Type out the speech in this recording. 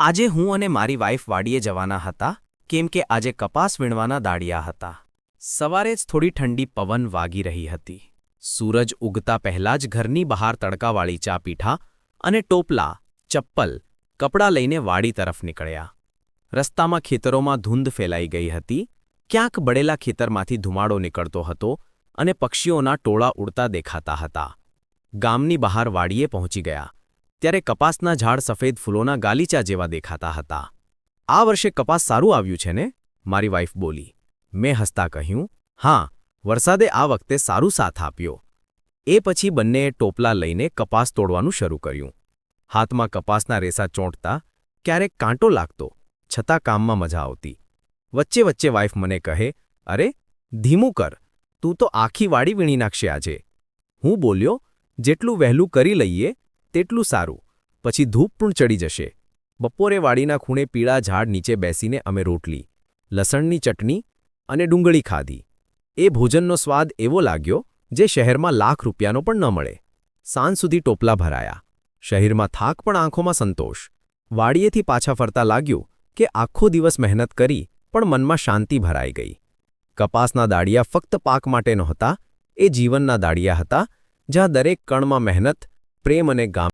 આજે હું અને મારી વાઈફ વાડીએ જવાના હતા, કેમ કે આજે કપાસ વીણવાના દાડિયા હતા. સવારે જ થોડી ઠંડી પવન વાગી રહી હતી. સૂરજ ઉગતા પહેલાં જ ઘરની બહાર તડકાવાળી ચા પીઠા અને ટોપલા, ચપ્પલ, કપડાં લઈને વાડી તરફ નીકળ્યા. રસ્તામાં ખેતરોમાં ધૂંધ ફેલાઈ ગઈ હતી, ક્યાંક બળેલા ખેતરમાંથી ધુમાડો નીકળતો હતો અને પક્ષીઓના ટોળા ઉડતા દેખાતા હતા. ગામની બહાર વાડીએ પહોંચી ગયા. ત્યારે કપાસના ઝાડ સફેદ ફૂલોના ગાલીચા જેવા દેખાતા હતા. આ વર્ષે કપાસ સારું આવ્યું છે ને? મારી વાઈફ બોલી. મેં હસતા કહ્યું, હા, વરસાદે આ વખતે સારું સાથ આપ્યો. એ પછી બંનેએ ટોપલા લઈને કપાસ તોડવાનું શરૂ કર્યું. હાથમાં કપાસના રેસા ચોંટતા ક્યારેક કાંટો લાગતો, છતાં કામમાં મજા આવતી. વચ્ચે વચ્ચે વાઈફ મને કહે, અરે, ધીમું કર, તું તો આખી વાડી વીણી નાખશે આજે. હું બોલ્યો, જેટલું વહેલું કરી લઈએ તેટલું સારું. પછી ધૂપ પણ ચડી જશે. બપોરે વાડીના ખૂણે પીળા ઝાડ નીચે બેસીને અમે રોટલી, લસણની ચટણી અને ડુંગળી ખાધી. એ ભોજનનો સ્વાદ એવો લાગ્યો જે શહેરમાં લાખ રૂપિયાનો પણ ન મળે. સાંજ સુધી ટોપલા ભરાયા. શહેરમાં થાક પણ આંખોમાં સંતોષ. વાડીએથી પાછા ફરતા લાગ્યું કે આખો દિવસ મહેનત કરી પણ મનમાં શાંતિ ભરાઈ ગઈ. કપાસના દાડિયા ફક્ત પાક માટે નહોતા, એ જીવનના દાડિયા હતા, જ્યાં દરેક કણમાં મહેનત પ્રેમ અને ગામ.